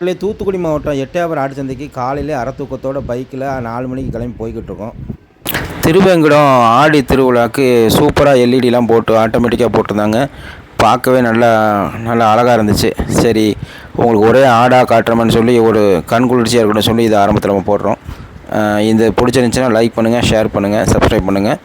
இல்லை தூத்துக்குடி மாவட்டம் எட்டயபுரம் ஆடு சந்தைக்கு காலையிலே அறத்தூக்கத்தோட பைக்கில் நாலு மணிக்கு கிளம்பி போய்கிட்டு இருக்கோம் திருவேங்கடம் ஆடி திருவிழாக்கு சூப்பராக எல்இடிலாம் போட்டு ஆட்டோமேட்டிக்காக போட்டிருந்தாங்க. பார்க்கவே நல்லா நல்லா அழகாக இருந்துச்சு. சரி உங்களுக்கு ஒரே ஆடாக காட்டுறோம்னு சொல்லி ஒரு கண் குளிர்ச்சியாக இருக்கணும்னு சொல்லி இதை ஆரம்பத்தில் நம்ம போடுறோம். இது பிடிச்சிருந்துச்சின்னா லைக் பண்ணுங்கள் ஷேர் பண்ணுங்கள் சப்ஸ்கிரைப் பண்ணுங்கள்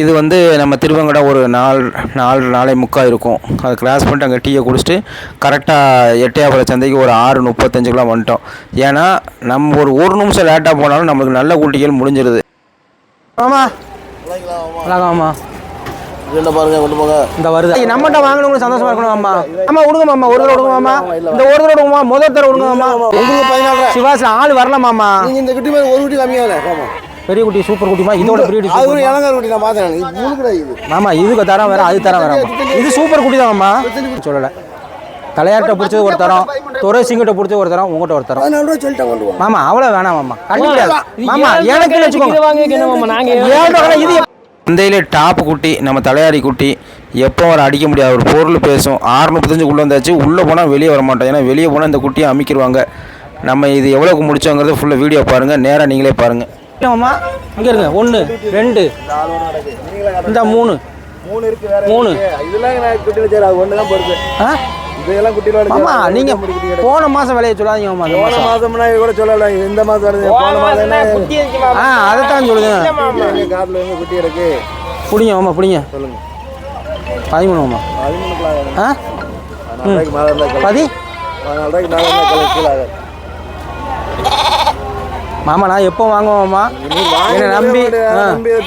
இது வந்து நம்ம திருவங்கடம் ஒரு நாலு நாலு நாளை முக்கால் இருக்கும். அதை கிராஸ் பண்ணிட்டு அங்கே டீயை குடிச்சிட்டு கரெக்டாக எட்டையாபுரம் சந்தைக்கு ஒரு ஆறு முப்பத்தஞ்சுக்கெலாம் வந்துட்டோம். ஏன்னா நம்ம ஒரு ஒரு நிமிஷம் லேட்டாக போனாலும் நம்மளுக்கு நல்ல குட்டிகள் முடிஞ்சிருது. ஆமா ஆமா என்ன பாருங்க கொண்டு போங்க. இந்த வருது. நம்மகிட்ட வாங்கணும் சந்தோஷமா இருக்கணும் அம்மா அம்மா விடுங்க மாமா ஒரு தடவை விடுங்க மாமா இந்த ஒரு தடவை விடுங்க முதல் தடவை விடுங்க மாமா உங்களுக்கு பதினாலு சிவாசி ஆள் வரல மாமா இந்த குட்டி மாதிரி ஒரு குட்டி கம்மியாக ஆமா பெரிய குட்டி சூப்பர் குட்டிமா இதோட பிரீடு அது ஒரு இளங்கார குட்டி நான் பார்த்தேன் இது மூணு கிடையாது இது. மாமா இதுக்கு தரம் வேற அது தரம் வேற இது சூப்பர் குட்டி தான் மாமா. சொல்லலை. தலையாட்ட பிடிச்சது ஒரு தரம் துறை சிங்கிட்ட பிடிச்சது ஒரு தரம் உங்ககிட்ட ஒரு தரம். பதினாலு ரூபா சொல்லிட்டேன் கொண்டு போங்க மாமா அவ்வளோ வேணாம் மாமா. கண்டிப்பா. மாமா எனக்கு வச்சுக்கோங்க. இது சந்தையிலே டாப் குட்டி நம்ம தலையாரி குட்டி எப்போ வர அடிக்க முடியாது. ஒரு பொருள் பேசும். ஆறு முப்பத்தஞ்சுக்குள்ளே வந்தாச்சு உள்ளே போனால் வெளியே வர மாட்டோம் ஏன்னா வெளியே போனால் இந்த குட்டியை அமைக்கிடுவாங்க. நம்ம இது எவ்வளோக்கு முடிச்சோங்கிறத ஃபுல்லாக வீடியோ பாருங்கள் நேராக நீங்களே பாருங்கள் மாமா இங்கே இருங்க. ஒன்று ரெண்டு. இந்த மூணு. மூணு இருக்கு வேற மூணு. இதெல்லாம் நான் குட்டியில் அது ஒன்று தான் பொறுப்பு. ஆ? இதெல்லாம் குட்டியில் மாமா நீங்கள் போன மாதம் விலையை சொல்லாதீங்க இந்த போன இது கூட சொல்லல. இந்த மாதம் வருது. போன மாதம் என்ன? ஆ அதைத்தான் சொல்லுங்க. எங்க காட்டுல எங்க குட்டி இருக்கு. பிடிங்க மாமா பிடிங்க. சொல்லுங்க. பதிமூணு மாமா. பதிமூணு ஆ? பதி? பதினாலு ரூபாய்க்கு மேலே இருந்தால் கலர் கீழே ஆகாது. மாமா நான் எப்போ வாங்குவோம்மா என்னை நம்பி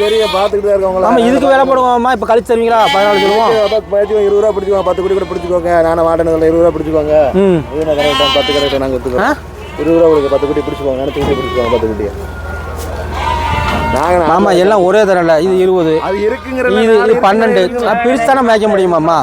தெரியும் பார்த்துக்கிட்டு இருக்கவங்களா மாமா இதுக்கு வேலை போடுவோம்மா இப்போ கழிச்சு தருவீங்களா? பதினாலு சொல்லுவோம். பத்து இருபது ரூபா பிடிச்சிக்கோங்க பத்து குடி கூட பிடிச்சிக்கோங்க நானும் வாட்டினதில் இருபது ரூபா பிடிச்சிக்கோங்க. ம். இது நான் கரெக்டாக பத்து கரெக்டாக நாங்கள் ஆ? ஒத்துக்கோங்க இருபது ரூபா கொடுங்க பத்து குட்டி பிடிச்சிக்கோங்க நினச்சி குட்டி பிடிச்சிக்கோங்க பத்து குட்டியை நாங்கள் மாமா எல்லாம் ஒரே தரல இது இருபது. அது இருக்குங்கிற இது பன்னெண்டு. பிரிச்சு தானே மேய்க்க முடியுமாம்மா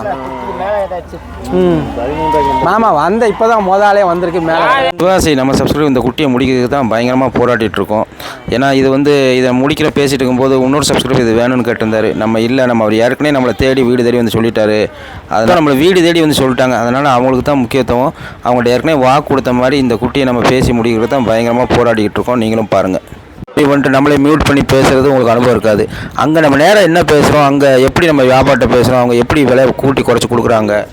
மாமா வந்த இப்போ தான் முதலே வந்திருக்கு மேலே. சிவாசி நம்ம சப்ஸ்கிரைப் இந்த குட்டியை முடிக்கிறதுக்கு தான் பயங்கரமாக போராடிட்டு இருக்கோம். ஏன்னா இது வந்து இதை முடிக்கிற பேசிட்டு இருக்கும்போது இன்னொரு சப்ஸ்கிரைப் இது வேணும்னு கேட்டிருந்தாரு. நம்ம இல்லை நம்ம அவர் ஏற்கனவே நம்மளை தேடி வீடு தேடி வந்து சொல்லிட்டாரு. அதனால் நம்மளை வீடு தேடி வந்து சொல்லிட்டாங்க. அதனால் அவங்களுக்கு தான் முக்கியத்துவம். அவங்கள்ட்ட ஏற்கனவே வாக்கு கொடுத்த மாதிரி இந்த குட்டியை நம்ம பேசி முடிக்கிறது தான் பயங்கரமாக போராடிக்கிட்டு இருக்கோம். நீங்களும் பாருங்கள் வந்துட்டு நம்மளே மியூட் பண்ணி பேசுறது உங்களுக்கு அனுபவம் இருக்காது. அங்கே நம்ம நேரம் என்ன பேசுகிறோம் அங்கே எப்படி நம்ம வியாபாரத்தை பேசுகிறோம் அவங்க எப்படி விலை கூட்டி குறைச்சி கொடுக்குறாங்க?